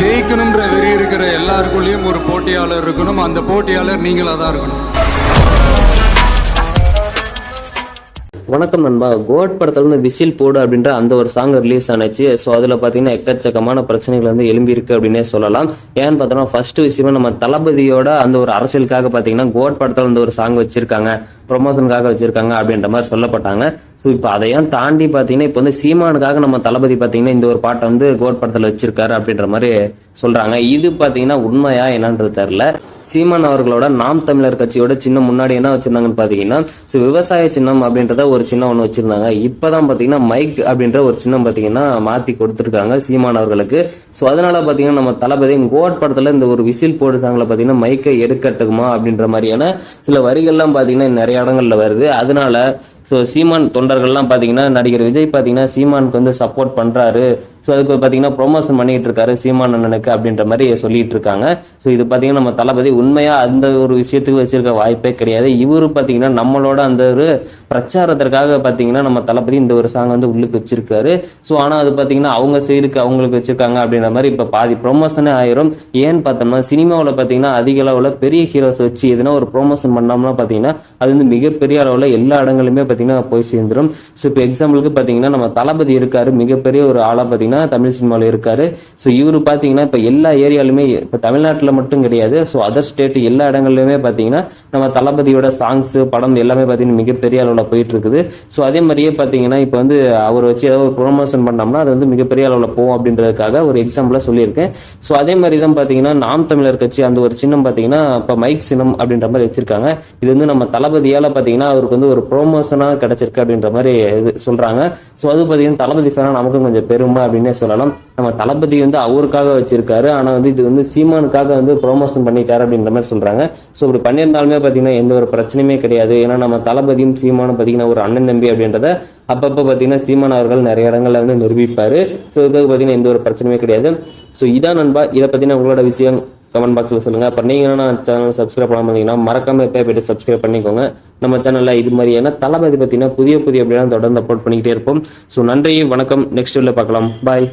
ஜெயிக்கணுன்ற வெறி இருக்கிற எல்லாருக்குள்ளேயும் ஒரு போட்டியாளர் இருக்கணும். அந்த போட்டியாளர் நீங்களாக தான் இருக்கணும். வணக்கம் நண்பா. கோட் படத்துல இருந்து விசில் போடு அப்படின்ற அந்த ஒரு சாங் ரிலீஸ் ஆனிச்சு. ஸோ அதுல பாத்தீங்கன்னா எக்கச்சக்கமான பிரச்சனைகள் வந்து எழும்பியிருக்கு அப்படின்னே சொல்லலாம். ஏன்னு பார்த்தோம்னா ஃபர்ஸ்ட் விஷயமா நம்ம தளபதியோட அந்த ஒரு அரசியலுக்காக பாத்தீங்கன்னா கோட் படத்துல இந்த ஒரு சாங் வச்சிருக்காங்க. ப்ரொமோஷனுக்காக வச்சிருக்காங்க அப்படின்ற மாதிரி சொல்லப்பட்டாங்க. ஸோ இப்போ அதையும் தாண்டி பார்த்தீங்கன்னா இப்போ வந்து சீமானுக்காக நம்ம தளபதி பார்த்தீங்கன்னா இந்த ஒரு பாட்டை வந்து கோட் படத்தில் வச்சிருக்காரு அப்படின்ற மாதிரி சொல்றாங்க. இது பார்த்தீங்கன்னா உண்மையா என்னன்றது தெரில சீமான் அவர்களோட நாம் தமிழர் கட்சியோட சின்ன முன்னாடி என்ன வச்சிருந்தாங்கன்னு பார்த்தீங்கன்னா ஸோ விவசாய சின்னம் அப்படின்றத ஒரு சின்னம் ஒன்று வச்சிருந்தாங்க. இப்போதான் பார்த்தீங்கன்னா மைக் அப்படின்ற ஒரு சின்னம் பார்த்தீங்கன்னா மாற்றி கொடுத்துருக்காங்க சீமான் அவர்களுக்கு. ஸோ அதனால பார்த்தீங்கன்னா நம்ம தளபதி கோட் படத்தில் இந்த ஒரு விசில் போடு சாங்கில் பார்த்தீங்கன்னா மைக்கை எடுக்கட்டுமா அப்படின்ற மாதிரியான சில வரிகள்லாம் பார்த்தீங்கன்னா நிறைய இடங்கள்ல வருது. அதனால ஸோ சீமான் தொண்டர்கள்லாம் பார்த்தீங்கன்னா நடிகர் விஜய் பார்த்தீங்கன்னா சீமானுக்கு வந்து சப்போர்ட் பண்ணுறாரு ஸோ அதுக்கு பார்த்தீங்கன்னா ப்ரொமோஷன் பண்ணிகிட்டு இருக்காரு சீமான் அண்ணனுக்கு அப்படின்ற மாதிரி சொல்லிட்டு இருக்காங்க ஸோ இது பார்த்தீங்கன்னா நம்ம தளபதி உண்மையாக அந்த ஒரு விஷயத்துக்கு வச்சிருக்க வாய்ப்பே கிடையாது. இவரு பார்த்தீங்கன்னா நம்மளோட அந்த ஒரு பிரச்சாரத்திற்காக பார்த்தீங்கன்னா நம்ம தளபதி இந்த ஒரு சாங் வந்து உள்ளுக்கு வச்சிருக்காரு. ஸோ ஆனால் அது பார்த்தீங்கன்னா அவங்க சைடுக்கு அவங்களுக்கு வச்சிருக்காங்க அப்படின்ற மாதிரி இப்போ பாதி ப்ரொமோஷனே ஆயிரும். ஏன்னு பார்த்தோம்னா சினிமாவில் பார்த்தீங்கன்னா அதிக அளவில் பெரிய ஹீரோஸ் வச்சு எதுனா ஒரு ப்ரொமோஷன் பண்ணோம்னா பார்த்தீங்கன்னா அது வந்து மிகப்பெரிய அளவில் எல்லா இடங்களுமே பார்த்தீங்கன்னா போய் சேர்ந்துடும் ஸோ இப்போ எக்ஸாம்பிளுக்கு பார்த்தீங்கன்னா நம்ம தளபதி இருக்காரு. மிகப்பெரிய ஒரு ஆளாக பார்த்தீங்கன்னா தமிழ் சினிமாவில் இருக்காரு. ஸோ இவர் பார்த்தீங்கன்னா இப்போ எல்லா ஏரியாலுமே இப்போ தமிழ்நாட்டில் மட்டும் கிடையாது. ஸோ அதர் ஸ்டேட் எல்லா இடங்கள்லையுமே பார்த்தீங்கன்னா நம்ம தளபதியோட சாங்ஸ் படம் எல்லாமே பார்த்தீங்கன்னா மிகப்பெரிய அளவில் போயிட்டு இருக்குது ஸோ அதே மாதிரியே பார்த்தீங்கன்னா இப்போ வந்து அவர் வச்சு ஏதாவது ஒரு ப்ரொமோஷன் பண்ணோம்னா அது வந்து மிகப்பெரிய அளவில் போகும் அப்படின்றதுக்காக ஒரு எக்ஸாம்பிளாக சொல்லியிருக்கேன். ஸோ அதே மாதிரி தான் பார்த்தீங்கன்னா நாம் தமிழர் கட்சி அந்த ஒரு சின்னம் பார்த்தீங்கன்னா இப்போ மைக் சின்னம் அப்படின்ற மாதிரி வச்சிருக்காங்க. இது வந்து நம்ம தளபதியால் பார்த்தீங்கன்னா அவருக்கு வந்து ஒரு ப்ரொமோஷனாக கிடைச்சிருக்கு அப்படின்ற மாதிரி இது சொல்கிறாங்க ஸோ அது பார்த்தீங்கன்னா தளபதி ஃபேனாக நமக்கும் கொஞ்சம் பெருமை அப்படின்னே சொல்லலாம். நம்ம தளபதி வந்து அவருக்காக வச்சிருக்காரு. ஆனால் வந்து இது வந்து சீமானுக்காக வந்து ப்ரொமோஷன் பண்ணிட்டாரு அப்படின்ற மாதிரி சொல்கிறாங்க ஸோ இப்படி பண்ணியிருந்தாலுமே பார்த்தீங்கன்னா எந்த ஒரு பிரச்சனையுமே கிடையாது. ஏன்னா நம்ம தளபதியும் சீமானும் பார்த்தீங்கன்னா ஒரு அண்ணன் தம்பி அப்படின்றத அப்பப்போ பார்த்தீங்கன்னா சீமான் அவர்கள் நிறைய இடங்களில் வந்து நிரூபிப்பாரு. ஸோ இதுக்காக பார்த்தீங்கன்னா எந்த ஒரு பிரச்சனையுமே கிடையாது. ஸோ இதான் நண்பா இதை பற்றின உங்களோட விஷயம். கமெண்ட் பாக்ஸில் சொல்லுங்க. அப்போ நான் சேனல் சப்ஸ்கிரைப் பண்ணாமல் இருந்தீங்கன்னா மறக்காம இப்போ போயிட்டு சப்ஸ்கிரைப் பண்ணிக்கோங்க. நம்ம சேனலில் இது மாதிரியான தளபதி பார்த்தீங்கன்னா புதிய புதிய அப்படின்னா தொடர்ந்து அப்லோட் பண்ணிக்கிட்டே இருப்போம். ஸோ நன்றி வணக்கம். நெக்ஸ்ட் வீடியோவில் பார்க்கலாம். பாய்